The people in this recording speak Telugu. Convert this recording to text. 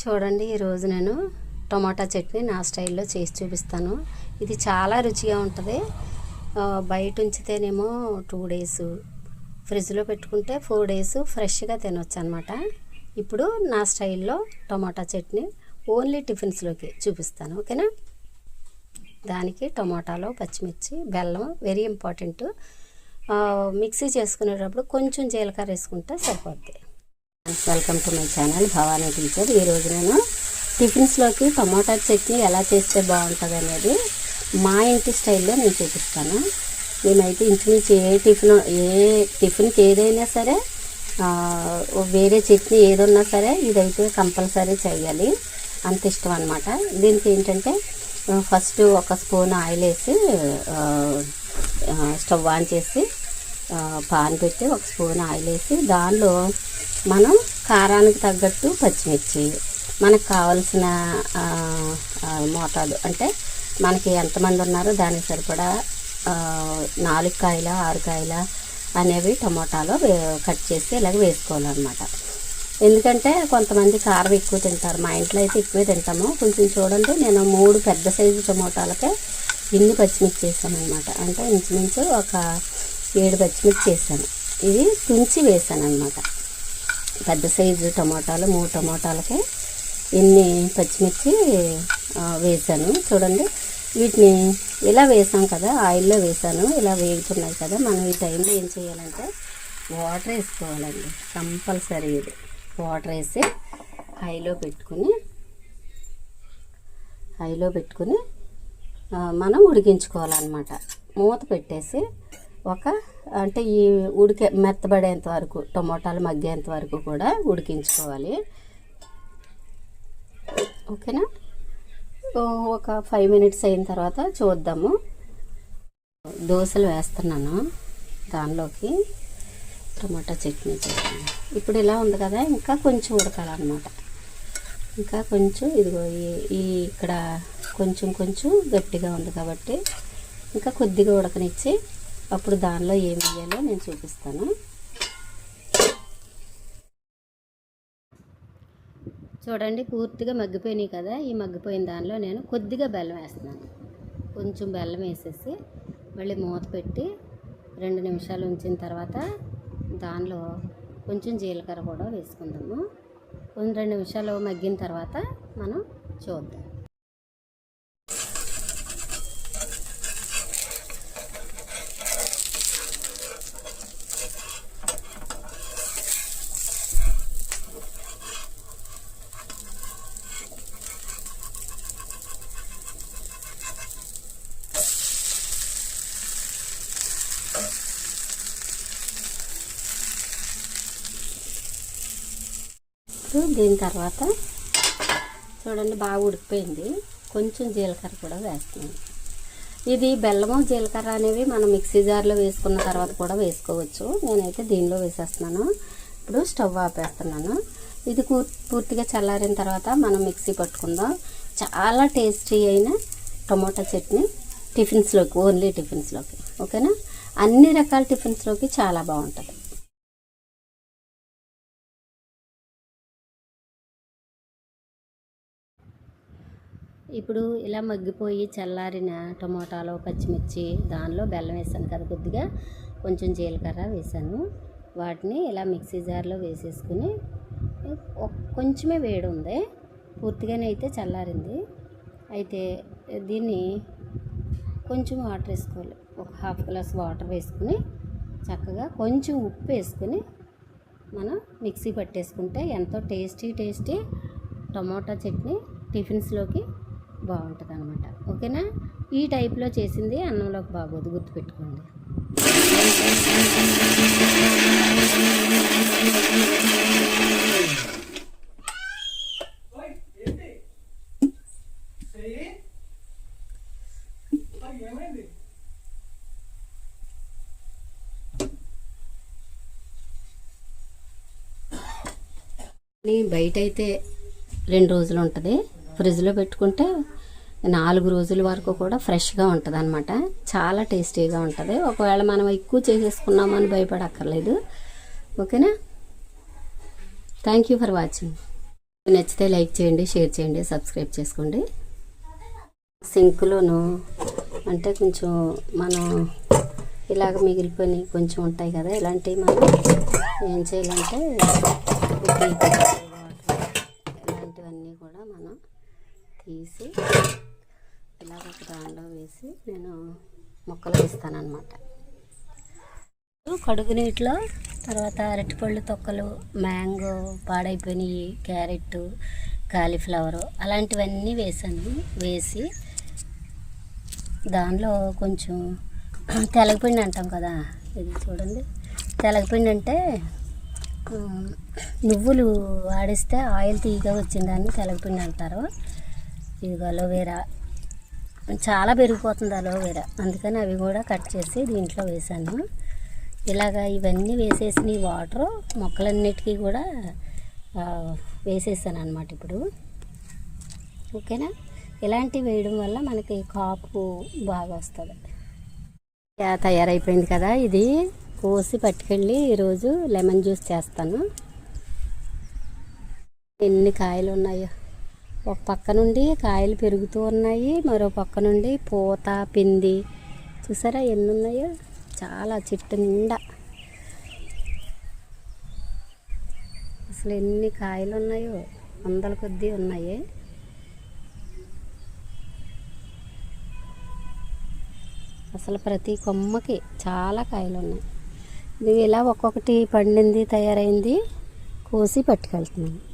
చూడండి ఈరోజు నేను టమాటా చట్నీ నా స్టైల్లో చేసి చూపిస్తాను. ఇది చాలా రుచిగా ఉంటుంది. బయట ఉంచితేనేమో టూ డేస్ ఫ్రిడ్జ్లో పెట్టుకుంటే ఫోర్ డేస్ ఫ్రెష్గా తినొచ్చు అనమాట ఇప్పుడు నా స్టైల్లో టమాటా చట్నీ ఓన్లీ టిఫిన్స్లోకి చూపిస్తాను ఓకేనా? దానికి టమాటాలో పచ్చిమిర్చి బెల్లం వెరీ ఇంపార్టెంట్. మిక్సీ చేసుకునేటప్పుడు కొంచెం జీలకర్ర వేసుకుంటే సరిపోద్ది. Welcome to my channel Bhavani teacher. ఈరోజు నేను టిఫిన్స్లోకి టమాటా చట్నీ ఎలా చేస్తే బాగుంటుంది అనేది మా ఇంటి స్టైల్లో నేను చూపిస్తాను. మేమైతే ఇంచుమించి ఏ టిఫిన్ ఏ టిఫిన్కి ఏదైనా సరే వేరే చట్నీ ఏదన్నా సరే ఇదైతే కంపల్సరీ చేయాలి. అంత ఇష్టం అనమాట దీనికి ఏంటంటే ఫస్ట్ ఒక స్పూన్ ఆయిల్ వేసి స్టవ్ ఆన్ చేసి పాన్ పెట్టి ఒక స్పూన్ ఆయిల్ వేసి దానిలో మనం కారానికి తగ్గట్టు పచ్చిమిర్చి మనకు కావలసిన మోటాలు మోతాదు. అంటే మనకి ఎంతమంది ఉన్నారో దానికి సరిపడా నాలుగు కాయల ఆరు కాయల అనేవి టమోటాలో వే- కట్ చేసి ఇలాగ వేసుకోవాలన్నమాట. ఎందుకంటే కొంతమంది కారం ఎక్కువ తింటారు. మా ఇంట్లో అయితే ఎక్కువే తింటాము. కొంచెం చూడండి నేను మూడు పెద్ద సైజు టమోటాలకే ఇన్ని పచ్చిమిర్చి వేసాను అనమాట అంటే ఇంచుమించు ఒక ఏడు పచ్చిమిర్చి వేసాను. ఇవి తుంచి వేసాను అనమాట పెద్ద సైజు టమోటాలు మూడు టమోటాలకే ఇన్ని పచ్చిమిర్చి వేసాను. చూడండి వీటిని ఇలా వేసాం కదా ఆయిల్లో వేసాను. ఇలా వేగుతున్నాయి కదా మనం ఈ టైంలో ఏం చేయాలంటే వాటర్ వేసుకోవాలండి. కంపల్సరీ ఇది. వాటర్ వేసి హైలో పెట్టుకుని హైలో పెట్టుకుని మనం ఉడికించుకోవాలన్నమాట. మూత పెట్టేసి ఒక అంటే ఈ ఉడికే మెత్తబడేంత వరకు టమోటాలు మగ్గేంత వరకు కూడా ఉడికించుకోవాలి. ఓకేనా? ఒక ఫైవ్ మినిట్స్ అయిన తర్వాత చూద్దాము. దోశలు వేస్తున్నాను దానిలోకి. టమాటా చట్నీ చేస్తాను. ఇప్పుడు ఇలా ఉంది కదా ఇంకా కొంచెం ఉడకాలన్నమాట. ఇంకా కొంచెం ఇదిగో ఈ ఇక్కడ కొంచెం కొంచెం గట్టిగా ఉంది కాబట్టి ఇంకా కొద్దిగా ఉడకనిచ్చి అప్పుడు దానిలో ఏం వేయాలో నేను చూపిస్తాను. చూడండి పూర్తిగా మగ్గిపోయినాయి కదా. ఈ మగ్గిపోయిన దానిలో నేను కొద్దిగా బెల్లం వేస్తున్నాను. కొంచెం బెల్లం వేసేసి మళ్ళీ మూత పెట్టి రెండు నిమిషాలు ఉంచిన తర్వాత దానిలో కొంచెం జీలకర్ర కూడా వేసుకుందాము. కొన్ని రెండు నిమిషాలు మగ్గిన తర్వాత మనం చూద్దాం. ఇప్పుడు దీని తర్వాత చూడండి బాగా ఉడికిపోయింది. కొంచెం జీలకర్ర కూడా వేస్తున్నాను. ఇది బెల్లము జీలకర్ర అనేవి మనం మిక్సీ జార్లో వేసుకున్న తర్వాత కూడా వేసుకోవచ్చు. నేనైతే దీనిలో వేసేస్తున్నాను. ఇప్పుడు స్టవ్ ఆపేస్తున్నాను. ఇది పూర్తిగా చల్లారిన తర్వాత మనం మిక్సీ పట్టుకుందాం. చాలా టేస్టీ అయిన టమోటా చట్నీ టిఫిన్స్లోకి ఓన్లీ టిఫిన్స్లోకి. ఓకేనా? అన్ని రకాల టిఫిన్స్లోకి చాలా బాగుంటుంది. ఇప్పుడు ఇలా మగ్గిపోయి చల్లారిన టమోటాలు పచ్చిమిర్చి దానిలో బెల్లం వేసాను కదా కొద్దిగా. కొంచెం జీలకర్ర వేసాను. వాటిని ఇలా మిక్సీ జార్లో వేసేసుకుని కొంచెమే వేడి ఉంది. పూర్తిగానే అయితే చల్లారింది. అయితే దీన్ని కొంచెం వాటర్ వేసుకోవాలి. ఒక హాఫ్ గ్లాస్ వాటర్ వేసుకుని చక్కగా కొంచెం ఉప్పు వేసుకుని మనం మిక్సీ పట్టేసుకుంటే ఎంతో టేస్టీ టేస్టీ టమోటా చట్నీ టిఫిన్స్లోకి బాగుంటుంది అనమాట ఓకేనా? ఈ టైప్లో చేసింది అన్నంలోకి బాగోదు గుర్తుపెట్టుకోండి. బయట అయితే రెండు రోజులు ఉంటుంది ఫ్రిడ్జ్లో పెట్టుకుంటే నాలుగు రోజుల వరకు కూడా ఫ్రెష్గా ఉంటుంది అనమాట చాలా టేస్టీగా ఉంటుంది. ఒకవేళ మనం ఎక్కువ చేసేసుకున్నామని భయపడక్కర్లేదు. ఓకేనా? థ్యాంక్ యూ ఫర్ వాచింగ్ నచ్చితే లైక్ చేయండి షేర్ చేయండి సబ్స్క్రైబ్ చేసుకోండి. సింక్లోను అంటే కొంచెం మనం ఇలాగ మిగిలిపోయి కొంచెం ఉంటాయి కదా ఇలాంటివి మనం ఏం చేయాలంటే ఉప్పు, వాటర్ ఇలాంటివన్నీ కూడా మనం తీసి ఇలాగ ఒక దానిలో వేసి నేను ముక్కలు వేస్తానమాట కడుగు నీటిలో తర్వాత అరటిపళ్ళు తొక్కలు మ్యాంగో పాడైపోయినాయి క్యారెట్ కాలీఫ్లవర్ అలాంటివన్నీ వేసాను. వేసి దానిలో కొంచెం తెలగపిండి అంటాం కదా ఇది చూడండి. తెలగపిండి అంటే నువ్వులు ఆడిస్తే ఆయిల్ తీయగా వచ్చిందని తెలగపిండి అంటారు. ఇది అలోవేరా. చాలా పెరిగిపోతుంది అలోవేరా. అందుకని అవి కూడా కట్ చేసి దీంట్లో వేసాను ఇలాగా ఇవన్నీ వేసేసిన వాటర్ మొక్కలన్నిటికీ కూడా వేసేసాను అనమాట ఇప్పుడు. ఓకేనా? ఇలాంటివి వేయడం వల్ల మనకి కాపు బాగా వస్తుంది. తయారైపోయింది కదా ఇది. కోసి పట్టుకెళ్ళి ఈరోజు లెమన్ జ్యూస్ చేస్తాను. ఎన్ని కాయలు ఉన్నాయో ఒక పక్క నుండి కాయలు పెరుగుతూ ఉన్నాయి. మరో పక్క నుండి పూత పిండి. చూసారా ఎన్ని ఉన్నాయో చాలా చెట్టు నిండా. అసలు ఎన్ని కాయలు ఉన్నాయో? వందల కొద్దీ ఉన్నాయి. అసలు ప్రతి కొమ్మకి చాలా కాయలు ఉన్నాయి. ఇది ఇలా ఒక్కొక్కటి పండింది తయారైంది కోసి పట్టుకెళ్తున్నాను